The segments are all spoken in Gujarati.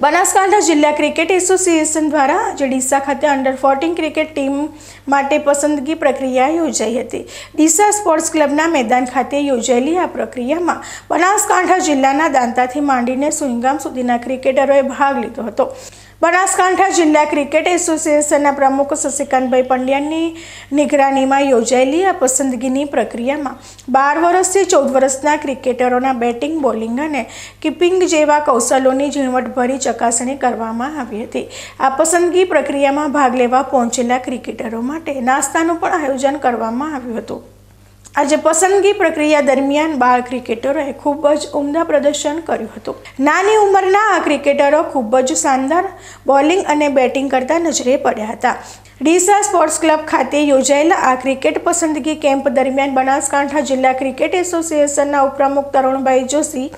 બનાસકાંઠા જિલ્લા ક્રિકેટ એસોસિએશન દ્વારા આજે ડીસા ખાતે અંડર ફોર્ટીન ક્રિકેટ ટીમ માટે પસંદગી પ્રક્રિયા યોજાઈ હતી. ડીસા સ્પોર્ટ્સ ક્લબના મેદાન ખાતે યોજાયેલી આ પ્રક્રિયામાં બનાસકાંઠા જિલ્લાના દાંતાથી માંડીને સુઈગામ સુધીના ક્રિકેટરોએ ભાગ લીધો હતો. બનાસકાંઠા જિલ્લા ક્રિકેટ એસોસિએશનના પ્રમુખ શશિકાંતભાઈ પંડ્યાની નિગરાનીમાં યોજાયેલી આ પસંદગીની પ્રક્રિયામાં બાર વર્ષથી ચૌદ વર્ષના ક્રિકેટરોના બેટિંગ, બોલિંગ અને કીપિંગ જેવા કૌશલોની ઝીણવટભરી ચકાસણી કરવામાં આવી હતી. આ પસંદગી પ્રક્રિયામાં ભાગ લેવા પહોંચેલા ક્રિકેટરો માટે નાસ્તાનું પણ આયોજન કરવામાં આવ્યું હતું. આજે પસંદગી પ્રક્રિયા દરમિયાન બાળ ક્રિકેટરોએ ખૂબ જ ઉમદા પ્રદર્શન કર્યું હતું. નાની ઉંમરના આ ક્રિકેટરો ખૂબ જ શાનદાર બોલિંગ અને બેટિંગ કરતા નજરે પડ્યા હતા. ડીસા સ્પોર્ટ્સ ક્લબ ખાતે યોજાયેલા આ ક્રિકેટ પસંદગી કેમ્પ દરમિયાન બનાસકાંઠા જિલ્લા ક્રિકેટ એસોસિએશનના ઉપપ્રમુખ તરુણભાઈ જોશી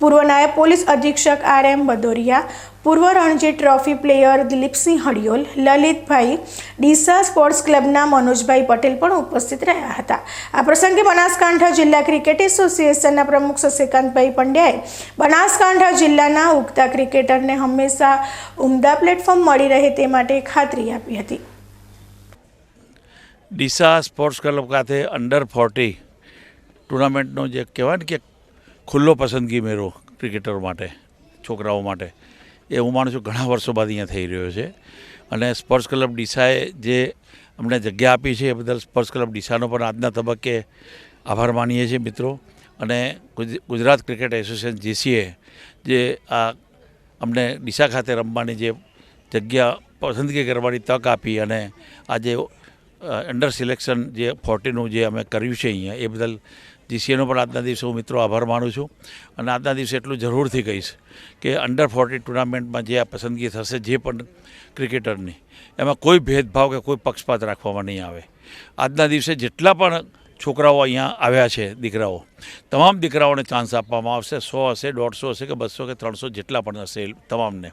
પૂર્વ નાયબ પોલીસ અધિક્ષક આર એમ બદોરિયા, પૂર્વ Ranji trophy player Dilipsinh Hadiyol Lalitbhai Deesa sports ક્લબના Manojbhai Patel પણ ઉપસ્થિત રહ્યા હતા. આ પ્રસંગે બનાસકાંઠા જિલ્લા ક્રિકેટ એસોસિએશનના પ્રમુખ શશિકાંતભાઈ પંડ્યાએ બનાસકાંઠા જિલ્લાના ઉગતા ક્રિકેટરને હંમેશા ઉમદા પ્લેટફોર્મ મળી રહે તે માટે ખાતરી આપી હતી. ડીસા સ્પોર્ટ્સ ક્લબ ખાતે અંડર ફોર્ટી ટુર્નામેન્ટનો જે કહેવાય ને કે ખુલ્લો પસંદગી મેળો ક્રિકેટરો માટે, છોકરાઓ માટે. એ હું માનું છું ઘણા વર્ષો બાદ અહીંયા થઈ રહ્યો છે. અને સ્પોર્ટ્સ ક્લબ ડીસાએ જે અમને જગ્યા આપી છે એ બદલ સ્પોર્ટ્સ ક્લબ ડીસાનો પણ આજના તબક્કે આભાર માનીએ છીએ મિત્રો. અને ગુજરાત ક્રિકેટ એસોસિએશન જીસીએ જે આ અમને ડીસા ખાતે રમવાની જે જગ્યા પસંદગી કરવાની તક આપી અને આજે અંડર સિલેક્શન જે ફોર્ટીનું જે અમે કર્યું છે અહીંયા, એ બદલ જીસીએનો પણ આજના દિવસે હું મિત્રો આભાર માનું છું. અને આજના દિવસે એટલું જરૂરથી કહીશ કે અંડર ફોર્ટી ટુર્નામેન્ટમાં જે આ પસંદગી થશે, જે પણ ક્રિકેટરની, એમાં કોઈ ભેદભાવ કે કોઈ પક્ષપાત રાખવામાં નહીં આવે. આજના દિવસે જેટલા પણ છોકરાઓ અહીંયા આવ્યા છે, દીકરાઓ, તમામ દીકરાઓને ચાન્સ આપવામાં આવશે. સો હશે, દોઢસો હશે કે બસો કે ત્રણસો જેટલા પણ હશે તમામને.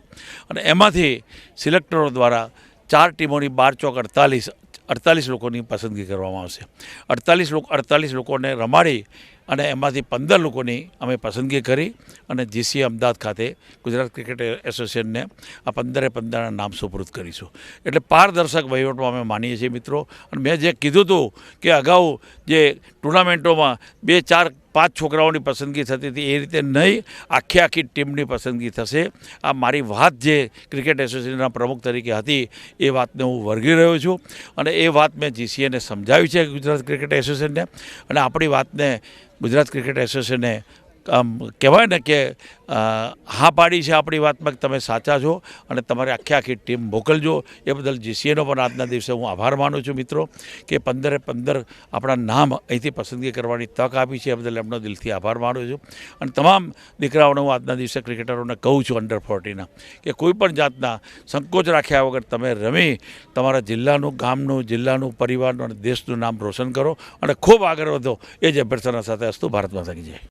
અને એમાંથી સિલેક્ટરો દ્વારા ચાર ટીમોની બાર ચોક અડતાલીસ અડતાલીસ લોકોની પસંદગી કરવામાં આવશે. અડતાલીસ લોકો અડતાલીસ લોકોને રમાડી અને એમાંથી પંદર લોકોની અમે પસંદગી કરી અને જીસી અમદાવાદ ખાતે ગુજરાત ક્રિકેટ એસોસિએશનને આ પંદરે પંદરના નામ સુપૃત કરીશું. એટલે પારદર્શક વહીવટમાં અમે માનીએ છીએ મિત્રો. અને મેં જે કીધું હતું કે અગાઉ જે ટુર્નામેન્ટોમાં બે, ચાર, પાંચ છોકરાઓની પસંદગી થતી હતી, એ રીતે નહીં, આખી આખી ટીમની પસંદગી થશે. આ મારી વાત જે ક્રિકેટ એસોસિએશનના પ્રમુખ તરીકે હતી, એ વાતને હું વર્ગી રહ્યો છું. અને એ વાત મેં જીસીએને સમજાવી છે ગુજરાત ક્રિકેટ એસોસિએશનને. અને આપણી વાતને ગુજરાત ક્રિકેટ એસોસિએશને આમ કહેવાય ને કે હા પાડી છે આપણી વાતમાં તમે સાચા છો અને તમારે આખી આખી ટીમ મોકલજો. એ બદલ જીસીએનો પણ આજના દિવસે હું આભાર માનું છું મિત્રો કે પંદરે પંદર આપણા નામ અહીંથી પસંદગી કરવાની તક આપી છે એ બદલ એમનો દિલથી આભાર માનું છું. અને તમામ દીકરાઓને હું આજના દિવસે ક્રિકેટરોને કહું છું અંડર ફોર્ટીના કે કોઈ પણ જાતના સંકોચ રાખ્યા વગર તમે રમી તમારા જિલ્લાનું, ગામનું, જિલ્લાનું, પરિવારનું અને દેશનું નામ રોશન કરો. અને ખૂબ આગળ વધો. એ જ અભ્યર્થના સાથે અસ્તુ ભારતમાં થઈ જાય.